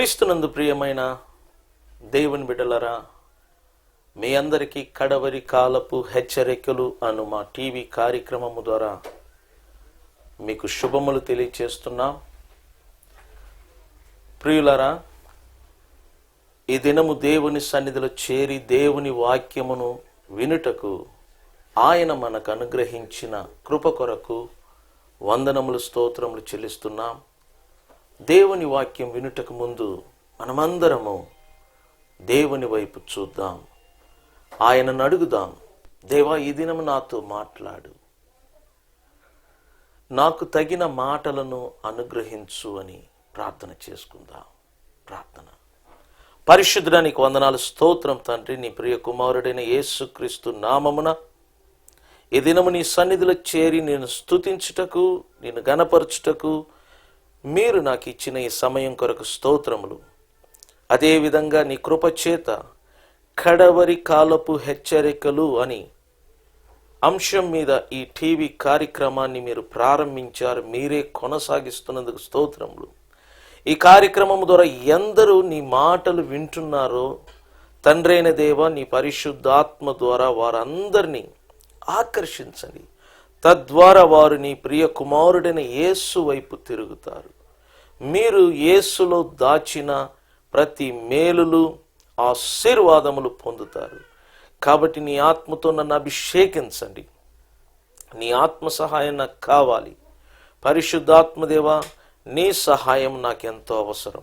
క్రీస్తునందు ప్రియమైన దేవుని బిడ్డలరా మీ అందరికీ కడవరి కాలపు హెచ్చరికలు అను మా టీవీ కార్యక్రమము ద్వారా మీకు శుభములు తెలియచేస్తున్నాం. ప్రియులరా ఈ దినము దేవుని సన్నిధిలో చేరి దేవుని వాక్యమును వినుటకు ఆయన మనకు అనుగ్రహించిన కృప కొరకు వందనములు స్తోత్రములు చెల్లిస్తున్నాం. దేవుని వాక్యం వినుటకు ముందు మనమందరము దేవుని వైపు చూద్దాం. ఆయనను అడుగుదాం దేవా ఈ దినము నాతో మాట్లాడు. నాకు తగిన మాటలను అనుగ్రహించు అని ప్రార్థన చేసుకుందాం. ప్రార్థన. పరిశుద్ధానికి వందనాలు స్తోత్రం తండ్రి నీ ప్రియ కుమారుడైన యేసుక్రీస్తు నామమున ఈ దినము నీ సన్నిధిలో చేరి నేను స్తుతించుటకు నేను గనపరచుటకు మీరు నాకు ఇచ్చిన ఈ సమయం కొరకు స్తోత్రములు. అదేవిధంగా నీ కృపచేత కడవరి కాలపు హెచ్చరికలు అని అంశం మీద ఈ టీవీ కార్యక్రమాన్ని మీరు ప్రారంభించారు. మీరే కొనసాగిస్తున్నందుకు స్తోత్రములు. ఈ కార్యక్రమం ద్వారా ఎందరూ నీ మాటలు వింటున్నారో తండ్రైన దేవ నీ పరిశుద్ధాత్మ ద్వారా వారందరినీ ఆకర్షించండి. తద్వారా వారు నీ ప్రియ కుమారుడైన యేసు వైపు తిరుగుతారు. మీరు యేసులో దాచిన ప్రతి మేలులు ఆశీర్వాదములు పొందుతారు. కాబట్టి నీ ఆత్మతో నన్ను అభిషేకించండి. నీ ఆత్మ సహాయం నాకు కావాలి. పరిశుద్ధాత్మదేవా నీ సహాయం నాకు ఎంతో అవసరం.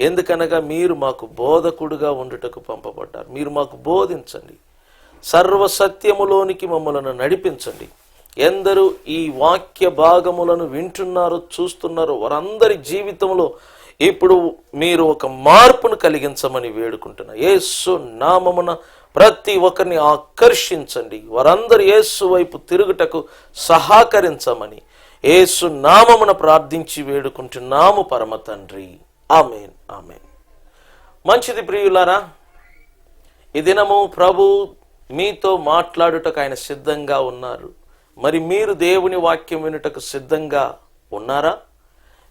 ఎందుకనగా మీరు మాకు బోధకుడుగా ఉండుటకు పంపబడ్డారు. మీరు మాకు బోధించండి. సర్వసత్యములోనికి మమ్మలను నడిపించండి. ఎందరూ ఈ వాక్య భాగములను వింటున్నారు చూస్తున్నారు వారందరి జీవితంలో ఇప్పుడు మీరు ఒక మార్పును కలిగించమని వేడుకుంటున్నా. యేసు నామమున ప్రతి ఒక్కరిని ఆకర్షించండి. వారందరు యేసు వైపు తిరుగుటకు సహకరించమని యేసు నామమున ప్రార్థించి వేడుకుంటున్నాము పరమ తండ్రి. ఆమెన్. ఆమెన్. మంచిది ప్రియులారా ఈ దినము ప్రభు మీతో మాట్లాడుటకు ఆయన సిద్ధంగా ఉన్నారు. మరి మీరు దేవుని వాక్యం వినుటకు సిద్ధంగా ఉన్నారా?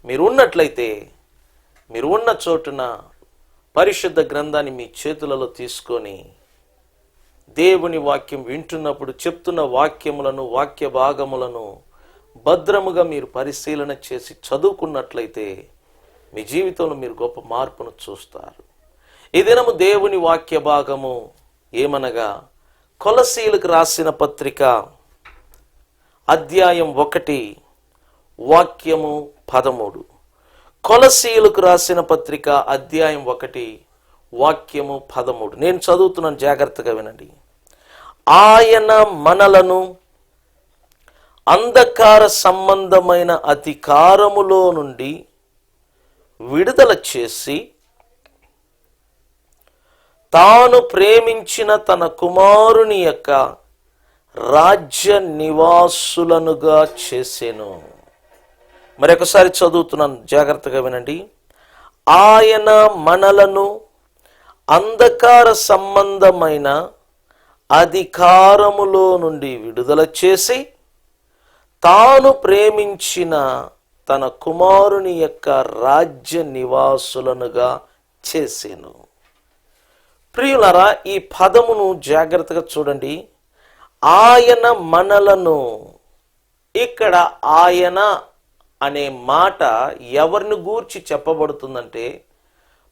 మీరు ఉన్నట్లయితే మీరు ఉన్న చోటున పరిశుద్ధ గ్రంథాన్ని మీ చేతులలో తీసుకొని దేవుని వాక్యం వింటున్నప్పుడు చెప్తున్న వాక్యములను వాక్య భాగములను భద్రముగా మీరు పరిశీలన చేసి చదువుకున్నట్లయితే మీ జీవితంలో మీరు గొప్ప మార్పును చూస్తారు. ఈ దినము దేవుని వాక్య భాగము ఏమనగా కొలసీలకు రాసిన పత్రిక అధ్యాయం ఒకటి వాక్యము పదమూడు. కొలసీలకు రాసిన పత్రిక అధ్యాయం ఒకటి వాక్యము పదమూడు. నేను చదువుతున్నాను జాగ్రత్తగా వినండి. ఆయన మనలను అంధకార సంబంధమైన అధికారములో నుండి విడుదల చేసి తాను ప్రేమించిన తన కుమారుని యొక్క రాజ్య నివాసులనుగా చేసేను. మరొకసారి చదువుతున్నాను జాగ్రత్తగా వినండి. ఆయన మనలను అంధకార సంబంధమైన అధికారములో నుండి విడుదల చేసి తాను ప్రేమించిన తన కుమారుని యొక్క రాజ్య నివాసులనుగా చేసేను. ప్రియులరా ఈ పదమును జాగ్రత్తగా చూడండి. ఆయన మనలను. ఇక్కడ ఆయన అనే మాట ఎవరిని గూర్చి చెప్పబడుతుందంటే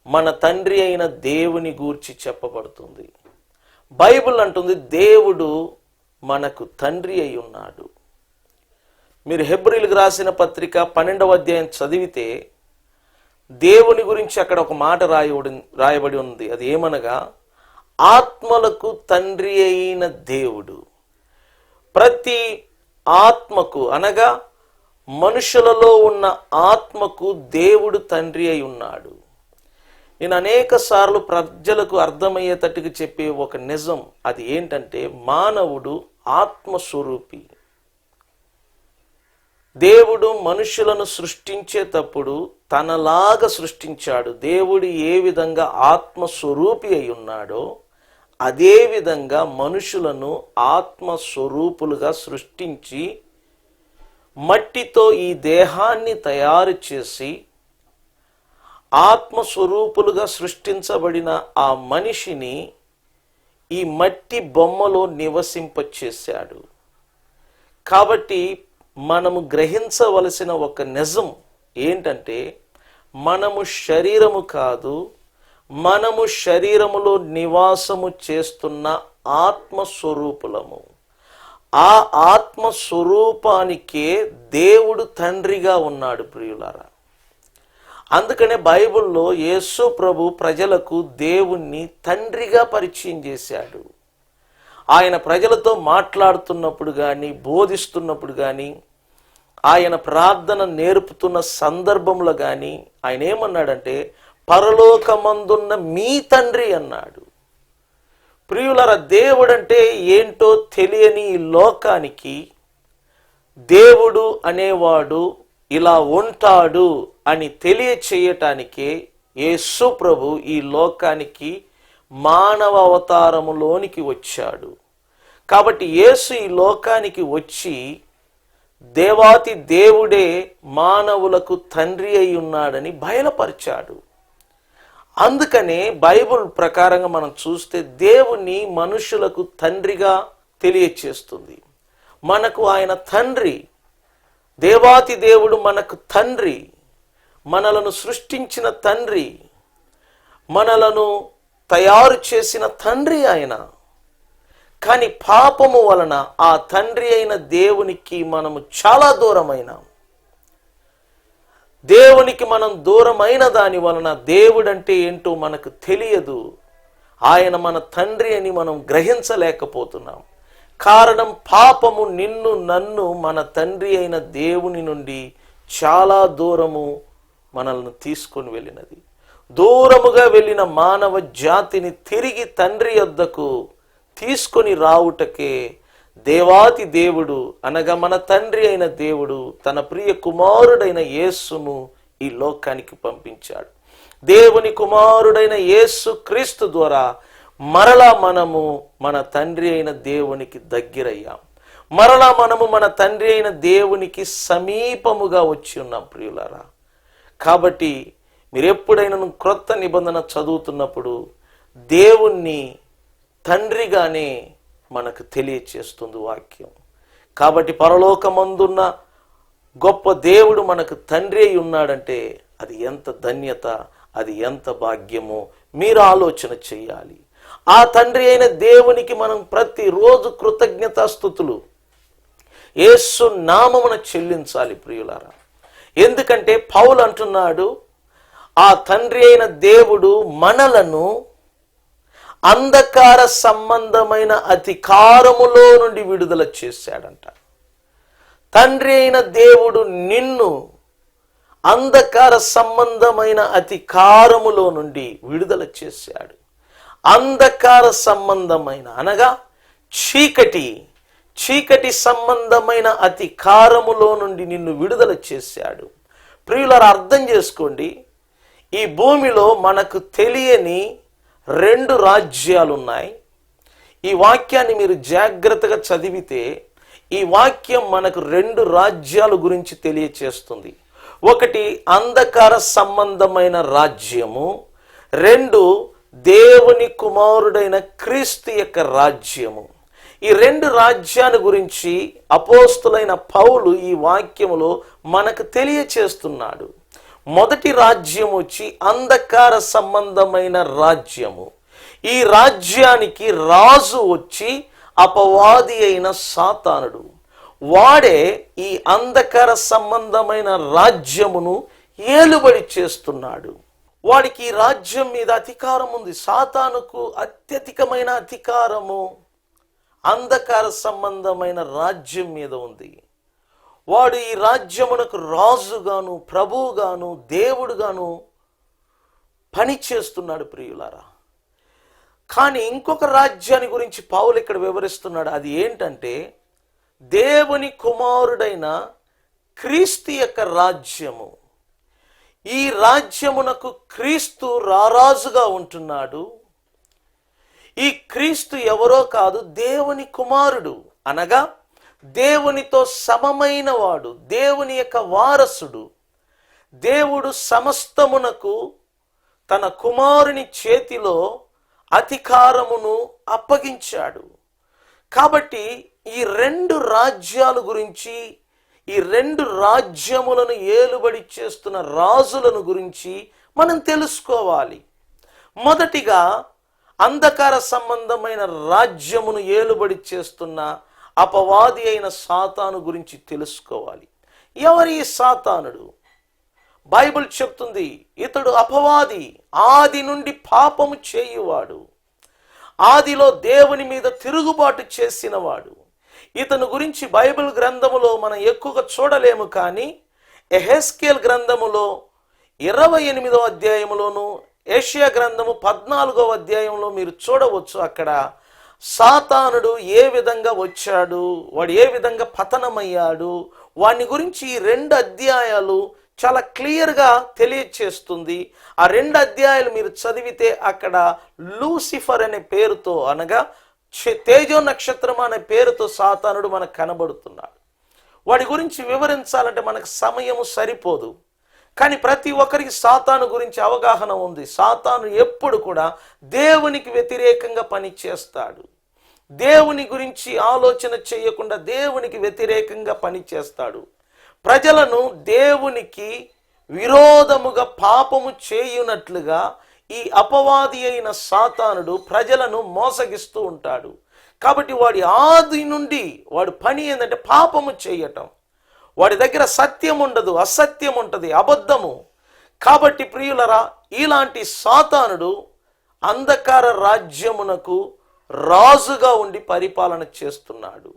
మన తండ్రి అయిన దేవుని గూర్చి చెప్పబడుతుంది. బైబిల్ అంటుంది దేవుడు మనకు తండ్రి అయి ఉన్నాడు. మీరు హెబ్రిల్కి రాసిన పత్రిక పన్నెండవ అధ్యాయం చదివితే దేవుని గురించి అక్కడ ఒక మాట రాయబడి రాయబడి ఉంది. అది ఏమనగా ఆత్మలకు తండ్రి అయిన దేవుడు. ప్రతి ఆత్మకు అనగా మనుషులలో ఉన్న ఆత్మకు దేవుడు తండ్రి అయి ఉన్నాడు. నేను అనేక సార్లు ప్రజలకు అర్థమయ్యేటట్టుగా చెప్పే ఒక నిజం అది ఏంటంటే మానవుడు ఆత్మస్వరూపి. దేవుడు మనుషులను సృష్టించేటప్పుడు తనలాగా సృష్టించాడు. దేవుడు ఏ విధంగా ఆత్మస్వరూపి అయి ఉన్నాడో అదేవిధంగా మనుషులను ఆత్మస్వరూపులుగా సృష్టించి మట్టితో ఈ దేహాన్ని తయారు చేసి ఆత్మస్వరూపులుగా సృష్టించబడిన ఆ మనిషిని ఈ మట్టి బొమ్మలో నివసింపచేశాడు. కాబట్టి మనము గ్రహించవలసిన ఒక నిజం ఏంటంటే మనము శరీరము కాదు మనము శరీరములో నివాసము చేస్తున్న ఆత్మస్వరూపులము. ఆ ఆత్మస్వరూపానికే దేవుడు తండ్రిగా ఉన్నాడు ప్రియులారా. అందుకనే బైబిల్లో యేసు ప్రభు ప్రజలకు దేవుణ్ణి తండ్రిగా పరిచయం చేశాడు. ఆయన ప్రజలతో మాట్లాడుతున్నప్పుడు కానీ బోధిస్తున్నప్పుడు కానీ ఆయన ప్రార్థన నేర్పుతున్న సందర్భంలో కానీ ఆయన ఏమన్నాడంటే పరలోకమందున్న మీ తండ్రి అన్నాడు. ప్రియులర దేవుడంటే ఏంటో తెలియని ఈ లోకానికి దేవుడు అనేవాడు ఇలా ఉంటాడు అని తెలియచేయటానికే యేసు ప్రభు ఈ లోకానికి మానవ అవతారములోనికి వచ్చాడు. కాబట్టి యేసు ఈ లోకానికి వచ్చి దేవాతి దేవుడే మానవులకు తండ్రి అయి ఉన్నాడని బయలుపరిచాడు. అందుకనే బైబుల్ ప్రకారంగా మనం చూస్తే దేవుని మనుషులకు తండ్రిగా తెలియచేస్తుంది. మనకు ఆయన తండ్రి దేవాతి దేవుడు మనకు తండ్రి మనలను సృష్టించిన తండ్రి మనలను తయారు చేసిన తండ్రి ఆయన. కానీ పాపము వలన ఆ తండ్రి అయిన దేవునికి మనము చాలా దూరమైనాం. దేవునికి మనం దూరమైన దాని వలన దేవుడంటే ఏంటో మనకు తెలియదు. ఆయన మన తండ్రి అని మనం గ్రహించలేకపోతున్నాం. కారణం పాపము నిన్ను నన్ను మన తండ్రి అయిన దేవుని నుండి చాలా దూరము మనల్ని తీసుకొని వెళ్ళినది. దూరముగా వెళ్ళిన మానవ జాతిని తిరిగి తండ్రి యొద్దకు తీసుకొని రావుటకే దేవాతి దేవుడు అనగా మన తండ్రి అయిన దేవుడు తన ప్రియ కుమారుడైన యేసును ఈ లోకానికి పంపించాడు. దేవుని కుమారుడైన యేసు క్రీస్తు ద్వారా మరలా మనము మన తండ్రి అయిన దేవునికి దగ్గరయ్యాం. మరలా మనము మన తండ్రి అయిన దేవునికి సమీపముగా వచ్చి ఉన్నాం ప్రియులారా. కాబట్టి మీరు ఎప్పుడైనా క్రొత్త నిబంధన చదువుతున్నప్పుడు దేవుణ్ణి తండ్రిగానే మనకు తెలియచేస్తుంది వాక్యం. కాబట్టి పరలోకమందున్న గొప్ప దేవుడు మనకు తండ్రి అయి ఉన్నాడంటే అది ఎంత ధన్యత అది ఎంత భాగ్యమో మీరు ఆలోచన చేయాలి. ఆ తండ్రి అయిన దేవునికి మనం ప్రతిరోజు కృతజ్ఞతాస్థుతులు. యేసు నామమున చెల్లించాలి ప్రియులారా. ఎందుకంటే పౌలు అంటున్నాడు ఆ తండ్రి అయిన దేవుడు మనలను అంధకార సంబంధమైన అధికారములో నుండి విడుదల చేశాడంట. తండ్రి అయిన దేవుడు నిన్ను అంధకార సంబంధమైన అధికారములో నుండి విడుదల చేశాడు. అంధకార సంబంధమైన అనగా చీకటి చీకటి సంబంధమైన అధికారములో నుండి నిన్ను విడుదల చేశాడు. ప్రియులారు అర్థం చేసుకోండి. ఈ భూమిలో మనకు తెలియని రెండు రాజ్యాలు ఉన్నాయి ఈ వాక్యాన్ని మీరు జాగ్రత్తగా చదివితే ఈ వాక్యం మనకు రెండు రాజ్యాల గురించి తెలియచేస్తుంది. ఒకటి అంధకార సంబంధమైన రాజ్యము రెండు దేవుని కుమారుడైన క్రీస్తు యొక్క రాజ్యము. ఈ రెండు రాజ్యాల గురించి అపోస్తులైన పౌలు ఈ వాక్యములో మనకు తెలియచేస్తున్నాడు. మొదటి రాజ్యం వచ్చి అంధకార సంబంధమైన రాజ్యము. ఈ రాజ్యానికి రాజు వచ్చి అపవాది అయిన సాతానుడు. వాడే ఈ అంధకార సంబంధమైన రాజ్యమును ఏలుబడి చేస్తున్నాడు. వాడికి ఈ రాజ్యం మీద అధికారం ఉంది. సాతానుకు అత్యధికమైన అధికారము అంధకార సంబంధమైన రాజ్యం మీద ఉంది. వాడు ఈ రాజ్యమునకు రాజుగాను ప్రభువుగాను దేవుడుగాను పని చేస్తున్నాడు ప్రియులారా. కానీ ఇంకొక రాజ్యాన్ని గురించి పావులు ఇక్కడ వివరిస్తున్నాడు. అది ఏంటంటే దేవుని కుమారుడైన క్రీస్తు యొక్క రాజ్యము. ఈ రాజ్యమునకు క్రీస్తు రారాజుగా ఉంటున్నాడు. ఈ క్రీస్తు ఎవరో కాదు దేవుని కుమారుడు అనగా దేవునితో సమమైన వాడు దేవుని యొక్క వారసుడు. దేవుడు సమస్తమునకు తన కుమారుని చేతిలో అధికారమును అప్పగించాడు. కాబట్టి ఈ రెండు రాజ్యాల గురించి ఈ రెండు రాజ్యములను ఏలుబడి చేస్తున్న రాజులను గురించి మనం తెలుసుకోవాలి. మొదటిగా అంధకార సంబంధమైన రాజ్యమును ఏలుబడి చేస్తున్న అపవాది అయిన సాతాను గురించి తెలుసుకోవాలి. ఎవరి ఈ సాతానుడు? బైబిల్ చెప్తుంది ఇతడు అపవాది ఆది నుండి పాపము చేయువాడు. ఆదిలో దేవుని మీద తిరుగుబాటు చేసినవాడు. ఇతను గురించి బైబిల్ గ్రంథములో మనం ఎక్కువగా చూడలేము కానీ ఎహెస్కేల్ గ్రంథములో ఇరవై ఎనిమిదో అధ్యాయంలోను ఏషియా గ్రంథము పద్నాలుగో అధ్యాయంలో మీరు చూడవచ్చు అక్కడ సాతానుడు ఏ విధంగా వచ్చాడు? వాడు ఏ విధంగా పతనమయ్యాడు? వాని గురించి ఈ రెండు అధ్యాయాలు చాలా క్లియర్గా తెలియచేస్తుంది. ఆ రెండు అధ్యాయాలు మీరు చదివితే అక్కడ లూసిఫర్ అనే పేరుతో అనగా తేజో నక్షత్రం అనే పేరుతో సాతానుడు మనకు కనబడుతున్నాడు. వాడి గురించి వివరించాలంటే మనకు సమయము సరిపోదు. కానీ ప్రతి ఒక్కరికి సాతాను గురించి అవగాహన ఉంది. సాతాను ఎప్పుడు కూడా దేవునికి వ్యతిరేకంగా పనిచేస్తాడు. దేవుని గురించి ఆలోచన చేయకుండా దేవునికి వ్యతిరేకంగా పనిచేస్తాడు. ప్రజలను దేవునికి విరోధముగా పాపము చేయునట్లుగా ఈ అపవాది అయిన సాతానుడు ప్రజలను మోసగిస్తూ ఉంటాడు. కాబట్టి వాడి ఆది నుండి వాడి పని ఏంటంటే పాపము చేయటం. వాడి దగ్గర సత్యం ఉండదు అసత్యం ఉంటుంది అబద్ధము. కాబట్టి ప్రియులరా ఇలాంటి సాతానుడు అంధకార రాజ్యమునకు రాజుగా ఉండి పరిపాలన చేస్తున్నాడు.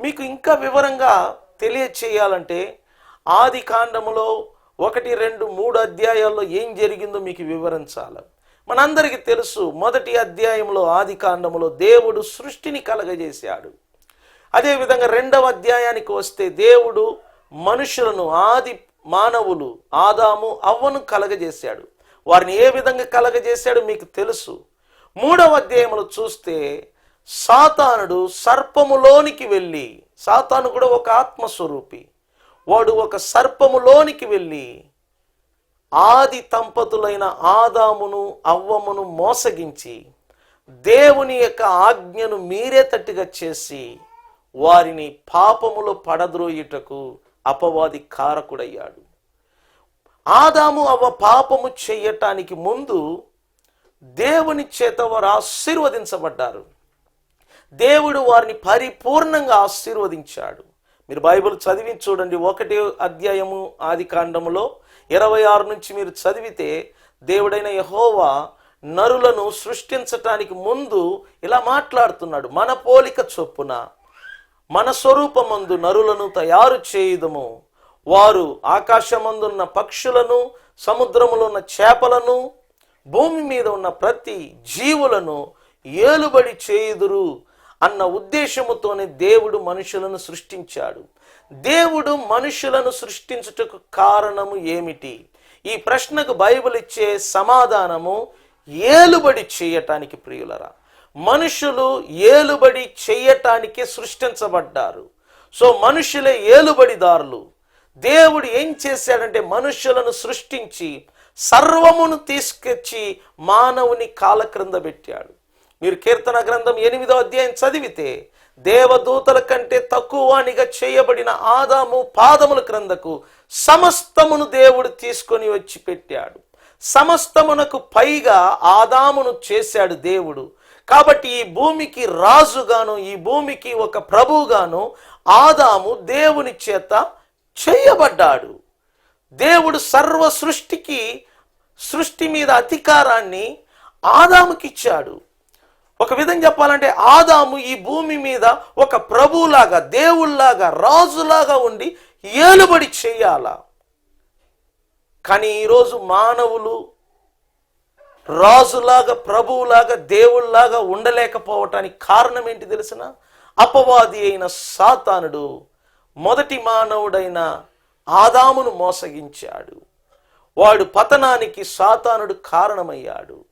మీకు ఇంకా వివరంగా తెలియచేయాలంటే ఆది కాండములో ఒకటి రెండు మూడు అధ్యాయాల్లో ఏం జరిగిందో మీకు వివరించాలి. మనందరికీ తెలుసు మొదటి అధ్యాయంలో ఆది కాండములో దేవుడు సృష్టిని కలగజేశాడు. అదేవిధంగా రెండవ అధ్యాయానికి వస్తే దేవుడు మనుషులను ఆది మానవులు ఆదాము అవ్వను కలగజేశాడు. వారిని ఏ విధంగా కలగజేశాడు మీకు తెలుసు. మూడవ అధ్యాయములు చూస్తే సాతానుడు సర్పములోనికి వెళ్ళి సాతాను కూడా ఒక ఆత్మస్వరూపి వాడు ఒక సర్పములోనికి వెళ్ళి ఆది దంపతులైన ఆదామును అవ్వమును మోసగించి దేవుని యొక్క ఆజ్ఞను మీరే తట్టుగా చేసి వారిని పాపములో పడద్రోయుటకు అపవాది కారకుడయ్యాడు. ఆదాము అవ్వ పాపము చేయటానికి ముందు దేవుని చేత వారు ఆశీర్వదించబడ్డారు. దేవుడు వారిని పరిపూర్ణంగా ఆశీర్వదించాడు. మీరు బైబిల్ చదివి చూడండి ఒకటి అధ్యాయము ఆది కాండములో ఇరవై ఆరు నుంచి మీరు చదివితే దేవుడైన యహోవా నరులను సృష్టించటానికి ముందు ఇలా మాట్లాడుతున్నాడు. మన పోలిక చొప్పున మన స్వరూపమందు నరులను తయారు చేయుదము. వారు ఆకాశమందున్న పక్షులను సముద్రములో ఉన్న చేపలను భూమి మీద ఉన్న ప్రతి జీవులను ఏలుబడి చేయుదురు అన్న ఉద్దేశముతోనే దేవుడు మనుషులను సృష్టించాడు. దేవుడు మనుషులను సృష్టించుటకు కారణము ఏమిటి? ఈ ప్రశ్నకు బైబిల్ ఇచ్చే సమాధానము ఏలుబడి చేయటానికి ప్రియులరా. మనుషులు ఏలుబడి చేయటానికి సృష్టించబడ్డారు. సో మనుషులే ఏలుబడిదారులు. దేవుడు ఏం చేశాడంటే మనుషులను సృష్టించి సర్వమును తీసుకొచ్చి మానవుని కాల క్రింద పెట్టాడు. మీరు కీర్తన గ్రంథం ఎనిమిదో అధ్యాయం చదివితే దేవదూతల కంటే తక్కువనిగా చేయబడిన ఆదాము పాదముల క్రిందకు సమస్తమును దేవుడు తీసుకొని వచ్చి పెట్టాడు. సమస్తమునకు పైగా ఆదామును చేశాడు దేవుడు. కాబట్టి ఈ భూమికి రాజుగాను ఈ భూమికి ఒక ప్రభువుగాను ఆదాము దేవుని చేత చేయబడ్డాడు. దేవుడు సర్వ సృష్టికి సృష్టి మీద అధికారాన్ని ఆదాముకి ఇచ్చాడు. ఒక విధంగా చెప్పాలంటే ఆదాము ఈ భూమి మీద ఒక ప్రభువులాగా దేవుళ్ళాగా రాజులాగా ఉండి ఏలుబడి చేయాల. కానీ ఈరోజు మానవులు రాజులాగా ప్రభువులాగా దేవుళ్ళాగా ఉండలేకపోవటానికి కారణం ఏంటి తెలిసిన? అపవాది అయిన సాతానుడు మొదటి మానవుడైన ఆదామును మోసగించాడు. వాడు పతనానికి సాతానుడు కారణమయ్యాడు.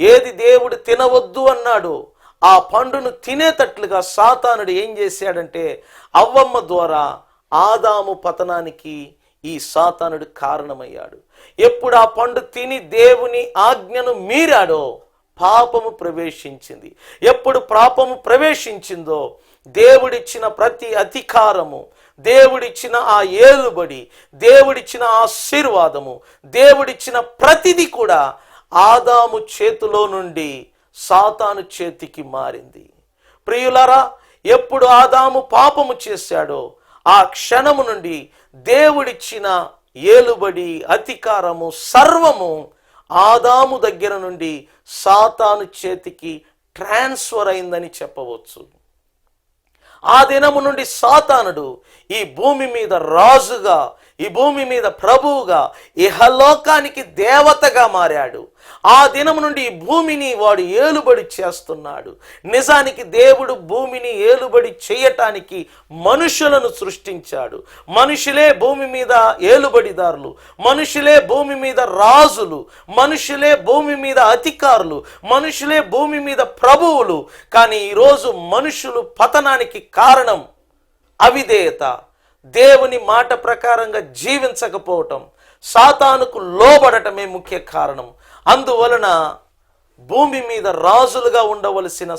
ఏది దేవుడు తినవద్దు అన్నాడో ఆ పండును తినేటట్లుగా సాతానుడు ఏం చేశాడంటే అవ్వమ్మ ద్వారా ఆదాము పతనానికి ఈ సాతానుడు కారణమయ్యాడు. ఎప్పుడు ఆ పండు తిని దేవుని ఆజ్ఞను మీరాడో పాపము ప్రవేశించింది. ఎప్పుడు పాపము ప్రవేశించిందో దేవుడిచ్చిన ప్రతి అధికారము దేవుడిచ్చిన ఆ ఏలుబడి దేవుడిచ్చిన ఆశీర్వాదము దేవుడిచ్చిన ప్రతిది కూడా ఆదాము చేతిలో నుండి సాతాను చేతికి మారింది. ప్రియులరా ఎప్పుడు ఆదాము పాపము చేశాడో ఆ క్షణము నుండి దేవుడిచ్చిన ఏలుబడి అధికారము సర్వము ఆదాము దగ్గర నుండి సాతాను చేతికి ట్రాన్స్ఫర్ అయిందని చెప్పవచ్చు. ఆ దినము నుండి సాతానుడు ఈ భూమి మీద రాజుగా ఈ భూమి మీద ప్రభువుగా ఇహలోకానికి దేవతగా మారాడు. ఆ దినము నుండి ఈ భూమిని వాడు ఏలుబడి చేస్తున్నాడు. నిజానికి దేవుడు భూమిని ఏలుబడి చేయటానికి మనుషులను సృష్టించాడు. మనుషులే భూమి మీద ఏలుబడిదారులు. మనుషులే భూమి మీద రాజులు. మనుషులే భూమి మీద అధికారులు. మనుషులే భూమి మీద ప్రభువులు. కానీ ఈరోజు మనుషులు పతనానికి కారణం అవిధేయత. దేవుని మాట ప్రకారంగా జీవించకపోవటం సాతానుకు లోబడటమే ముఖ్య కారణం. అందువలన భూమి మీద రాజులుగా ఉండవలసిన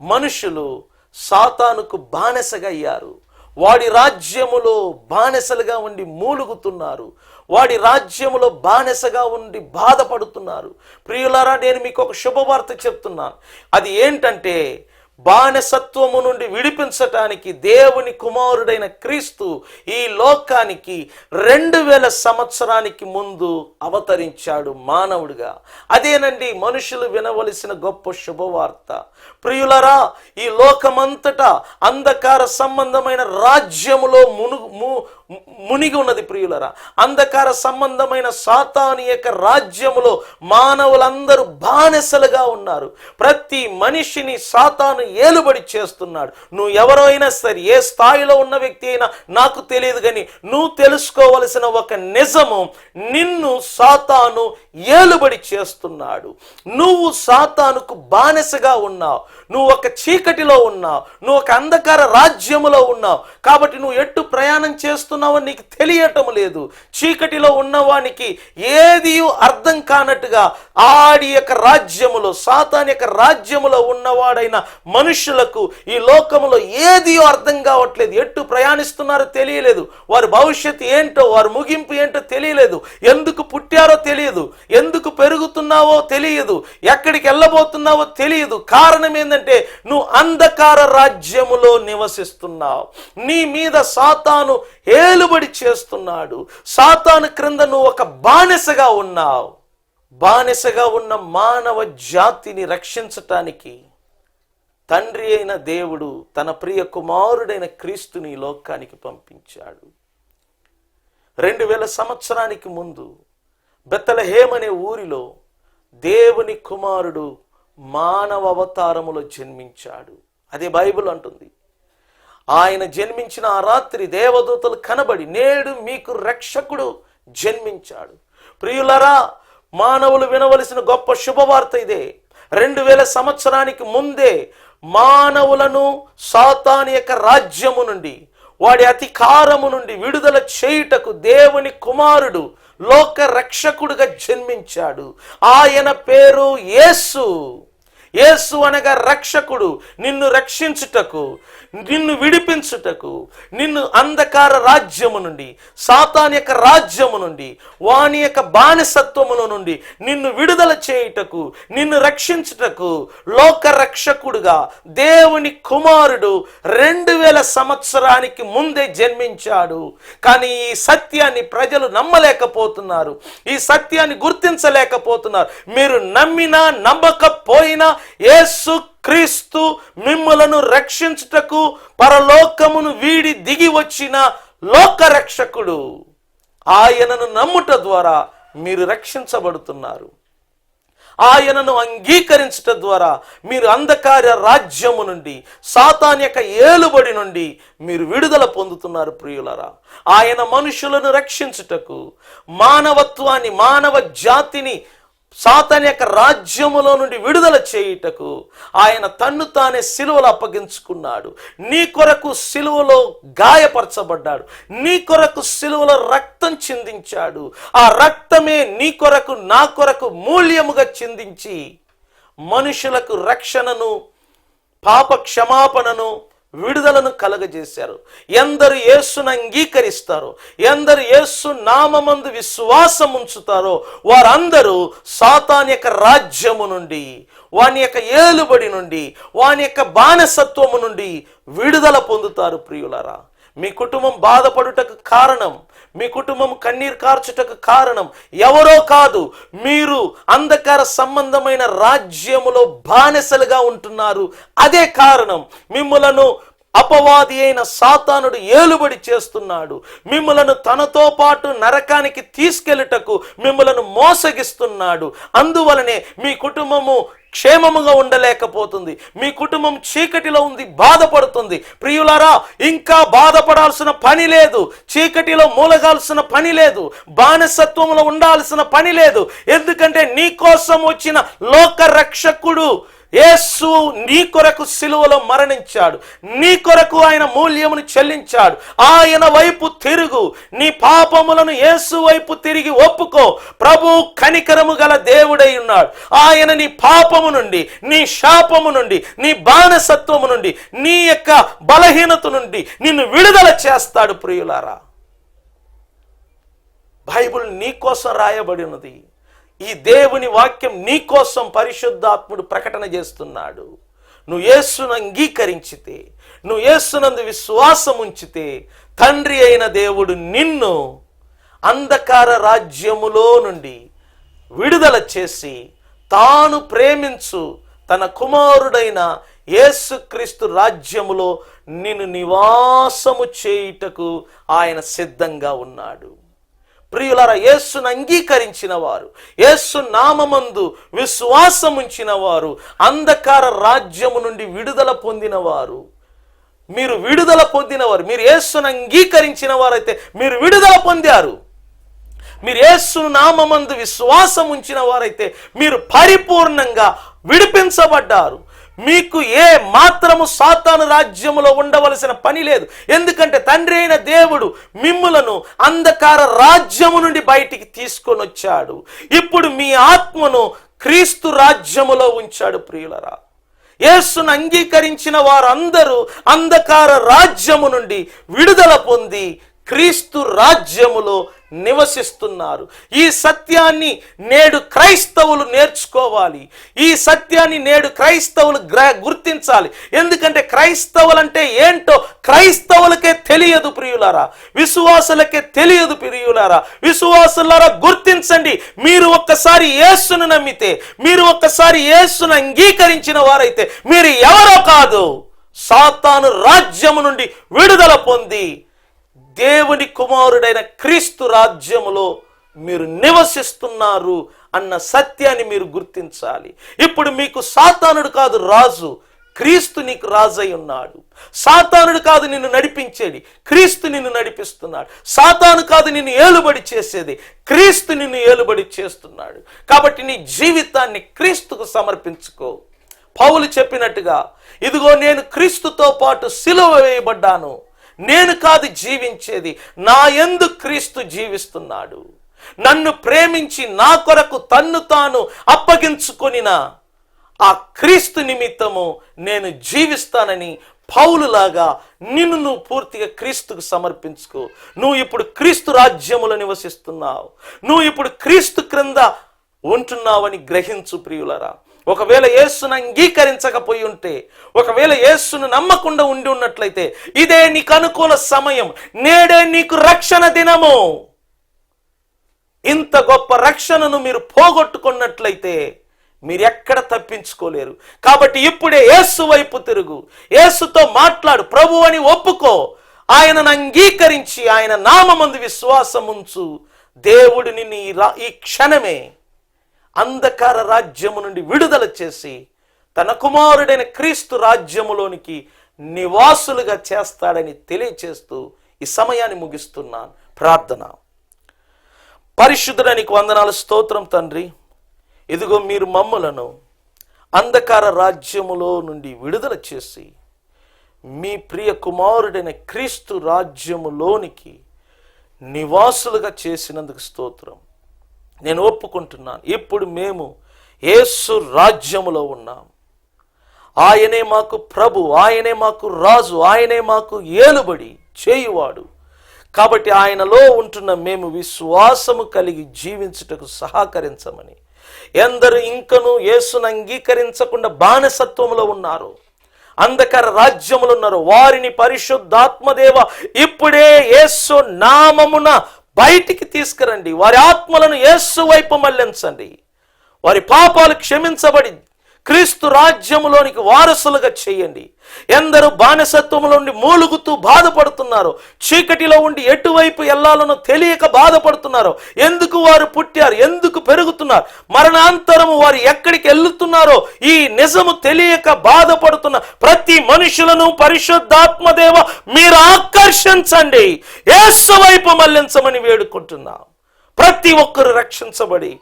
మనుషులు సాతానుకు బానిసగా అయ్యారు. వాడి రాజ్యములో బానిసలుగా ఉండి మూలుగుతున్నారు. వాడి రాజ్యములో బానిసగా ఉండి బాధపడుతున్నారు. ప్రియులారా నేను మీకు ఒక శుభవార్త చెప్తున్నాను. అది ఏంటంటే బానిసత్వము నుండి విడిపించటానికి దేవుని కుమారుడైన క్రీస్తు ఈ లోకానికి రెండు వేల సంవత్సరానికి ముందు అవతరించాడు మానవుడిగా. అదేనండి మనుషులు వినవలసిన గొప్ప శుభవార్త. ప్రియులరా ఈ లోకమంతటా అంధకార సంబంధమైన రాజ్యములో మునుగు ము- మునిగి ఉన్నది ప్రియులరా. అంధకార సంబంధమైన సాతాని యొక్క రాజ్యములో మానవులందరూ బానిసలుగా ఉన్నారు. ప్రతి మనిషిని సాతాను ఏలుబడి చేస్తున్నాడు. నువ్వు ఎవరైనా సరే ఏ స్థాయిలో ఉన్న వ్యక్తి అయినా నాకు తెలియదు కానీ నువ్వు తెలుసుకోవలసిన ఒక నిజము నిన్ను సాతాను ఏలుబడి చేస్తున్నాడు. నువ్వు సాతానుకు బానిసగా ఉన్నావు. నువ్వు ఒక చీకటిలో ఉన్నావు నువ్వు ఒక అంధకార రాజ్యములో ఉన్నావు. కాబట్టి నువ్వు ఎట్టు ప్రయాణం చేస్తున్నావో నీకు తెలియటం లేదు. చీకటిలో ఉన్నవానికి ఏది అర్థం కానట్టుగా ఆడి యొక్క రాజ్యములో సాతాన్ యొక్క రాజ్యములో ఉన్నవాడైన మనుషులకు ఈ లోకములో ఏది అర్థం కావట్లేదు. ఎట్టు ప్రయాణిస్తున్నారో తెలియలేదు. వారి భవిష్యత్తు ఏంటో వారి ముగింపు ఏంటో తెలియలేదు. ఎందుకు పుట్టారో తెలియదు. ఎందుకు పెరుగుతున్నావో తెలియదు. ఎక్కడికి వెళ్ళబోతున్నావో తెలియదు. కారణం ఏంటంటే నువ్వు అంధకార రాజ్యములో నివసిస్తున్నావు. నీ మీద సాతాను ఏలుబడి చేస్తున్నాడు. సాతాను క్రింద నువ్వు ఒక బానిసగా ఉన్నావు. బానిసగా ఉన్న మానవ జాతిని రక్షించటానికి తండ్రి అయిన దేవుడు తన ప్రియ కుమారుడైన క్రీస్తుని లోకానికి పంపించాడు. రెండు వేల సంవత్సరానికి ముందు బెత్తలహేమ్ ఊరిలో దేవుని కుమారుడు మానవ అవతారములో జన్మించాడు. అదే బైబిల్ అంటుంది. ఆయన జన్మించిన ఆ రాత్రి దేవదూతలు కనబడి నేడు మీకు రక్షకుడు జన్మించాడు. ప్రియులరా మానవులు వినవలసిన గొప్ప శుభవార్త ఇదే. రెండు వేల సంవత్సరానికి ముందే మానవులను సాతాని యొక్క రాజ్యము నుండి వాడి అధికారము నుండి విడుదల చేయుటకు దేవుని కుమారుడు లోక రక్షకుడుగా జన్మించాడు. ఆయన పేరు యేసు. యేసు అనగా రక్షకుడు. నిన్ను రక్షించుటకు నిన్ను విడిపించుటకు నిన్ను అంధకార రాజ్యము నుండి సాతాన్ యొక్క రాజ్యము నుండి వాని యొక్క బానిసత్వముల నుండి నిన్ను విడుదల చేయుటకు నిన్ను రక్షించుటకు లోక రక్షకుడుగా దేవుని కుమారుడు రెండు వేల సంవత్సరానికి ముందే జన్మించాడు. కానీ ఈ సత్యాన్ని ప్రజలు నమ్మలేకపోతున్నారు. ఈ సత్యాన్ని గుర్తించలేకపోతున్నారు. మీరు నమ్మినా నమ్మకపోయినా యేసు క్రీస్తు మిమ్మలను రక్షించుటకు పరలోకమును వీడి దిగి వచ్చిన లోక రక్షకుడు ఆయనను నమ్ముట ద్వారా మీరు రక్షించబడుతున్నారు. ఆయనను అంగీకరించట ద్వారా మీరు అంధకార రాజ్యము నుండి సాతాన్ యొక్క ఏలుబడి నుండి మీరు విడుదల పొందుతున్నారు ప్రియులరా. ఆయన మనుషులను రక్షించుటకు మానవత్వాన్ని మానవ జాతిని సాతాన్ యొక్క రాజ్యములో నుండి విడుదల చేయుటకు ఆయన తన్ను తానే సిలువలు అప్పగించుకున్నాడు. నీ కొరకు సిలువలో గాయపరచబడ్డాడు. నీ కొరకు సిలువలో రక్తం చిందించాడు. ఆ రక్తమే నీ కొరకు నా కొరకు మూల్యముగా చిందించి మనుషులకు రక్షణను పాప క్షమాపణను విడుదలను కలగజేశారు. ఎందరు యేసును అంగీకరిస్తారో ఎందరు యేసు నామమందు విశ్వాసం ఉంచుతారో వారందరూ సాతాన్ యొక్క రాజ్యము నుండి వాని యొక్క ఏలుబడి నుండి వాని యొక్క బానిసత్వము నుండి విడుదల పొందుతారు ప్రియులరా. మీ కుటుంబం బాధపడుటకు కారణం మీ కుటుంబం కన్నీరు కార్చుటకు కారణం ఎవరో కాదు మీరు అంధకార సంబంధమైన రాజ్యములో బానిసలుగా ఉంటున్నారు. అదే కారణం మిమ్మలను అపవాది అయిన సాతానుడు ఏలుబడి చేస్తున్నాడు. మిమ్మలను తనతో పాటు నరకానికి తీసుకెళ్ళుటకు మిమ్మలను మోసగిస్తున్నాడు. అందువలనే మీ కుటుంబము క్షేమముగా ఉండలేకపోతుంది. మీ కుటుంబం చీకటిలో ఉంది బాధపడుతుంది. ప్రియులారా ఇంకా బాధపడాల్సిన పని లేదు. చీకటిలో మూలగాల్సిన పని లేదు. బానిసత్వంలో ఉండాల్సిన పని లేదు. ఎందుకంటే నీ కోసం వచ్చిన లోక రక్షకుడు యేసు నీ కొరకు సిలువలో మరణించాడు. నీ కొరకు ఆయన మూల్యమును చెల్లించాడు. ఆయన వైపు తిరుగు. నీ పాపములను యేసు వైపు తిరిగి ఒప్పుకో. ప్రభు కనికరము గల దేవుడై ఉన్నాడు. ఆయన నీ పాపము నుండి నీ శాపము నుండి నీ బానిసత్వము నుండి నీ యొక్క బలహీనత నుండి నిన్ను విడుదల చేస్తాడు ప్రియులారా. బైబిల్ నీ కోసం రాయబడినది. ఈ దేవుని వాక్యం నీ కోసం పరిశుద్ధాత్ముడు ప్రకటన చేస్తున్నాడు. నువ్వు యేసును అంగీకరించితే నువ్వు యేసునందు విశ్వాసం ఉంచితే తండ్రి అయిన దేవుడు నిన్ను అంధకార రాజ్యములో నుండి విడుదల చేసి తాను ప్రేమించు తన కుమారుడైన యేసుక్రీస్తు రాజ్యములో నిన్ను నివాసము చేయుటకు ఆయన సిద్ధంగా ఉన్నాడు. ప్రియులర యేసును అంగీకరించిన వారు యేసు నామమందు విశ్వాసముంచిన వారు అంధకార రాజ్యము నుండి విడుదల పొందినవారు. మీరు విడుదల పొందినవారు మీరు యేసును అంగీకరించిన వారైతే మీరు విడుదల పొందారు. మీరు యేసు నామమందు విశ్వాసం ఉంచిన వారైతే మీరు పరిపూర్ణంగా విడిపించబడ్డారు. మీకు ఏ మాత్రము సాతాను రాజ్యములో ఉండవలసిన పని లేదు. ఎందుకంటే తండ్రి అయిన దేవుడు మిమ్ములను అంధకార రాజ్యము నుండి బయటికి తీసుకొని వచ్చాడు. ఇప్పుడు మీ ఆత్మను క్రీస్తు రాజ్యములో ఉంచాడు ప్రియులరా. యేసును అంగీకరించిన వారందరూ అంధకార రాజ్యము నుండి విడుదల పొంది క్రీస్తు రాజ్యములో నివసిస్తున్నారు. ఈ సత్యాన్ని నేడు క్రైస్తవులు నేర్చుకోవాలి. ఈ సత్యాన్ని నేడు క్రైస్తవులు గ్ర గుర్తించాలి. ఎందుకంటే క్రైస్తవులంటే ఏంటో క్రైస్తవులకే తెలియదు ప్రియులారా. విశ్వాసులకే తెలియదు ప్రియులారా. విశ్వాసులారా గుర్తించండి. మీరు ఒక్కసారి యేసును నమ్మితే మీరు ఒక్కసారి యేసును అంగీకరించిన వారైతే మీరు ఎవరో కాదు. సాతాను రాజ్యము నుండి విడుదల పొంది దేవుని కుమారుడైన క్రీస్తు రాజ్యములో మీరు నివసిస్తున్నారు అన్న సత్యాన్ని మీరు గుర్తించాలి. ఇప్పుడు మీకు సాతానుడు కాదు రాజు క్రీస్తు నీకు రాజై ఉన్నాడు. సాతానుడు కాదు నిన్ను నడిపించేది క్రీస్తు నిన్ను నడిపిస్తున్నాడు. సాతాను కాదు నిన్ను ఏలుబడి చేసేది క్రీస్తు నిన్ను ఏలుబడి చేస్తున్నాడు. కాబట్టి నీ జీవితాన్ని క్రీస్తుకు సమర్పించుకో. పౌలు చెప్పినట్టుగా ఇదిగో నేను క్రీస్తుతో పాటు సిలువ వేయబడ్డాను నేను కాదు జీవించేది. నా ఎందు క్రీస్తు జీవిస్తున్నాడు. నన్ను ప్రేమించి నా కొరకు తన్ను తాను అప్పగించుకొనిన ఆ క్రీస్తు నిమిత్తము నేను జీవిస్తానని పౌలులాగా నిన్ను నువ్వు పూర్తిగా క్రీస్తుకు సమర్పించుకో. నువ్వు ఇప్పుడు క్రీస్తు రాజ్యములో నివసిస్తున్నావు. నువ్వు ఇప్పుడు క్రీస్తు క్రింద ఉంటున్నావని గ్రహించు ప్రియులరా. ఒకవేళ యేసును అంగీకరించకపోయి ఉంటే ఒకవేళ యేసును నమ్మకుండా ఉండి ఉన్నట్లయితే ఇదే నీకు అనుకూల సమయం నేడే నీకు రక్షణ దినము. ఇంత గొప్ప రక్షణను మీరు పోగొట్టుకున్నట్లయితే మీరు ఎక్కడ తప్పించుకోలేరు. కాబట్టి ఇప్పుడే యేసు వైపు తిరుగు. యేసుతో మాట్లాడు ప్రభు అని ఒప్పుకో. ఆయనను అంగీకరించి ఆయన నామమందు విశ్వాసం ఉంచు దేవుడు రా- ఈ క్షణమే అంధకార రాజ్యము నుండి విడుదల చేసి తన కుమారుడైన క్రీస్తు రాజ్యములోనికి నివాసులుగా చేస్తాడని తెలియచేస్తూ ఈ సమయాన్ని ముగిస్తున్నాను. ప్రార్థన. పరిశుద్ధుడానికి వందనాలు. స్తోత్రం తండ్రి. ఇదిగో మీరు మమ్ములను అంధకార రాజ్యములో నుండి విడుదల చేసి మీ ప్రియ కుమారుడైన క్రీస్తు రాజ్యములోనికి నివాసులుగా చేసినందుకు స్తోత్రం. నేను ఒప్పుకుంటున్నాను. ఇప్పుడు మేము యేసు రాజ్యములో ఉన్నాం. ఆయనే మాకు ప్రభు ఆయనే మాకు రాజు ఆయనే మాకు ఏలుబడి చేయువాడు. కాబట్టి ఆయనలో ఉంటున్న మేము విశ్వాసము కలిగి జీవించుటకు సహకరించమని. ఎందరు ఇంకను యేసును అంగీకరించకుండా బానిసత్వంలో ఉన్నారు. అంధకార రాజ్యములు ఉన్నారు. వారిని పరిశుద్ధాత్మదేవ ఇప్పుడే యేసు నామమున బయటికి తీసుకురండి. వారి ఆత్మలను యేసు వైపు మళ్ళించండి. వారి పాపాలు క్షమించబడి క్రీస్తు రాజ్యములోనికి వారసులుగా చేయండి. ఎందరు బానిసత్వములో ఉండి మూలుగుతూ బాధపడుతున్నారో. చీకటిలో ఉండి ఎటువైపు వెళ్ళాలనో తెలియక బాధపడుతున్నారో. ఎందుకు వారు పుట్టారు? ఎందుకు పెరుగుతున్నారు? మరణాంతరము వారు ఎక్కడికి వెళ్తున్నారో ఈ నిజము తెలియక బాధపడుతున్న ప్రతి మనుషులను పరిశుద్ధాత్మదేవ మీరు ఆకర్షించండి. ఏసు వైపు మళ్ళించమని వేడుకుంటున్నాం. ప్రతి ఒక్కరు రక్షించబడి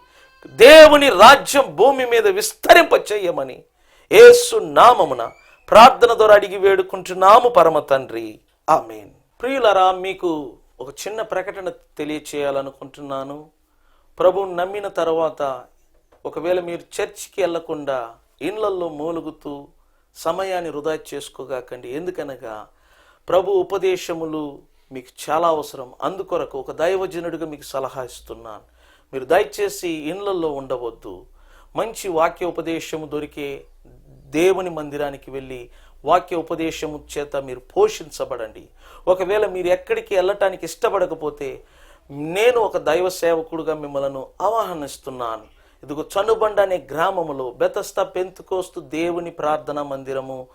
దేవుని రాజ్యం భూమి మీద విస్తరింప చెయ్యమని ఏసు నామమున ప్రార్థన ద్వారా అడిగి వేడుకుంటున్నాము పరమ తండ్రి. ఆమెన్. ప్రియులరా మీకు ఒక చిన్న ప్రకటన తెలియచేయాలనుకుంటున్నాను. ప్రభు నమ్మిన తర్వాత ఒకవేళ మీరు చర్చికి వెళ్ళకుండా ఇండ్లల్లో మూలుగుతూ సమయాన్ని వృధా చేసుకోగాకండి. ఎందుకనగా ప్రభు ఉపదేశములు మీకు చాలా అవసరం. అందుకొరకు ఒక దైవజనుడిగా మీకు సలహా ఇస్తున్నాను. మీరు దయచేసి ఇండ్లల్లో ఉండవద్దు. మంచి వాక్య ఉపదేశము దొరికే దేవుని మందిరానికి వెళ్ళి వాక్య ఉపదేశము చేత మీరు పోషించబడండి. ఒకవేళ మీరు ఎక్కడికి వెళ్ళటానికి ఇష్టపడకపోతే నేను ఒక దైవ సేవకుడుగా మిమ్మలను ఆహ్వానిస్తున్నాను. ఇదిగో చనుబండ అనే గ్రామములో బెతస్త పెంతుకోస్తు దేవుని ప్రార్థనా మందిరము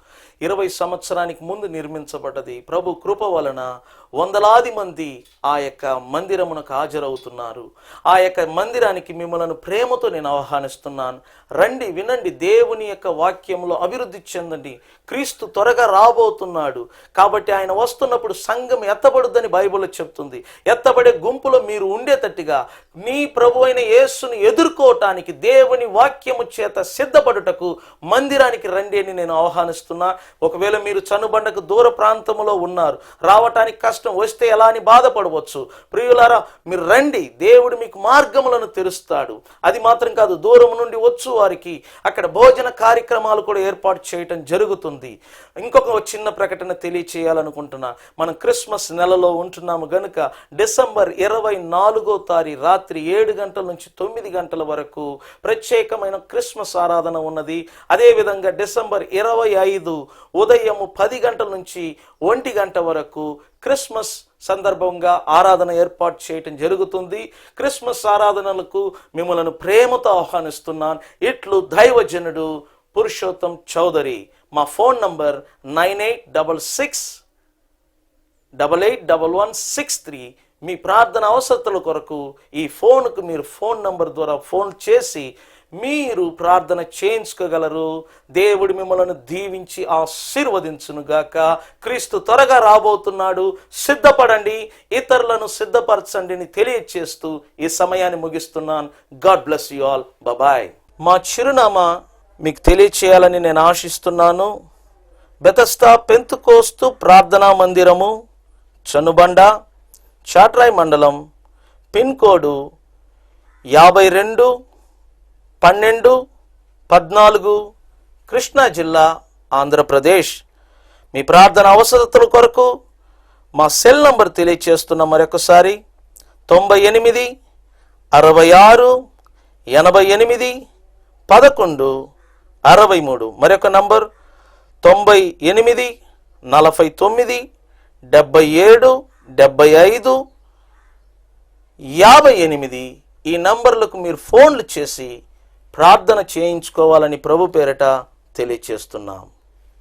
ఇరవై సంవత్సరానికి ముందు నిర్మించబడ్డది. ప్రభు కృప వలన వందలాది మంది ఆ యొక్క మందిరమునకు హాజరవుతున్నారు. ఆ యొక్క మందిరానికి మిమ్మల్ని ప్రేమతో నేను ఆహ్వానిస్తున్నాను. రండి వినండి దేవుని యొక్క వాక్యంలో అభివృద్ధి చెందండి. క్రీస్తు త్వరగా రాబోతున్నాడు. కాబట్టి ఆయన వస్తున్నప్పుడు సంఘం ఎత్తబడుద్దని బైబిల్లో చెప్తుంది. ఎత్తబడే గుంపులో మీరు ఉండేటట్టుగా నీ ప్రభు అయిన యేసును ఎదుర్కోవటానికి దేవుని వాక్యము చేత సిద్ధపడుటకు మందిరానికి రండి అని నేను ఆహ్వానిస్తున్నా. ఒకవేళ మీరు చనుబండకు దూర ప్రాంతంలో ఉన్నారు రావటానికి కష్టం వస్తే ఎలా అని బాధపడవచ్చు? ప్రియులారా మీరు రండి దేవుడు మీకు మార్గములను తెరుస్తాడు. అది మాత్రం కాదు దూరం నుండి వచ్చు వారికి. అక్కడ భోజన కార్యక్రమాలు కూడా ఏర్పాటు చేయటం జరుగుతుంది. ఇంకొక చిన్న ప్రకటన తెలియచేయాలనుకుంటున్నా. మనం క్రిస్మస్ నెలలో ఉంటున్నాము గనుక డిసెంబర్ ఇరవై నాలుగో తారీ రాత్రి ఏడు గంటల నుంచి తొమ్మిది గంటల వరకు ప్రత్యేకమైన క్రిస్మస్ ఆరాధన ఉన్నది. అదేవిధంగా డిసెంబర్ ఇరవై ఐదు ఉదయము పది గంటల నుంచి ఒంటి గంట వరకు క్రిస్మస్ సందర్భంగా ఆరాధన ఏర్పాటు చేయటం జరుగుతుంది. క్రిస్మస్ ఆరాధనలకు మిమ్మల్ని ప్రేమతో ఆహ్వానిస్తున్నాను. ఇట్లు దైవజనుడు పురుషోత్తం చౌదరి. మా phone number nine eight double six double eight double one six three. మీ ప్రార్థన అవసరతల కొరకు ఈ ఫోన్కు మీరు ఫోన్ నంబర్ ద్వారా ఫోన్ చేసి మీరు ప్రార్థన చేయించుకోగలరు. దేవుడు మిమ్మల్ని దీవించి ఆశీర్వదించునుగాక. క్రీస్తు త్వరగా రాబోతున్నాడు. సిద్ధపడండి. ఇతరులను సిద్ధపరచండి అని తెలియచేస్తూ ఈ సమయాన్ని ముగిస్తున్నాను. God bless you all. Bye. మా చిరునామా మీకు తెలియచేయాలని నేను ఆశిస్తున్నాను. బెతస్తా పెంతుకోస్తు ప్రార్థనా మందిరము చనుబండ చాట్రాయ్ మండలం పిన్ కోడు యాభై రెండు పన్నెండు పద్నాలుగు కృష్ణా జిల్లా ఆంధ్రప్రదేశ్. మీ ప్రార్థన అవసరతల కొరకు మా సెల్ నంబర్ తెలియచేస్తున్న మరొకసారి తొంభై ఎనిమిది అరవై ఆరు ఎనభై ఎనిమిది పదకొండు అరవై మూడు. మరొక నంబర్ తొంభై ఎనిమిది నలభై తొమ్మిది డెబ్బై ఏడు డెబ్బై ఐదు యాభై ఎనిమిది. ఈ నంబర్లకు మీరు ఫోన్లు చేసి ప్రార్థన చేయించుకోవాలని ప్రభు పేరట తెలియచేస్తున్నాం.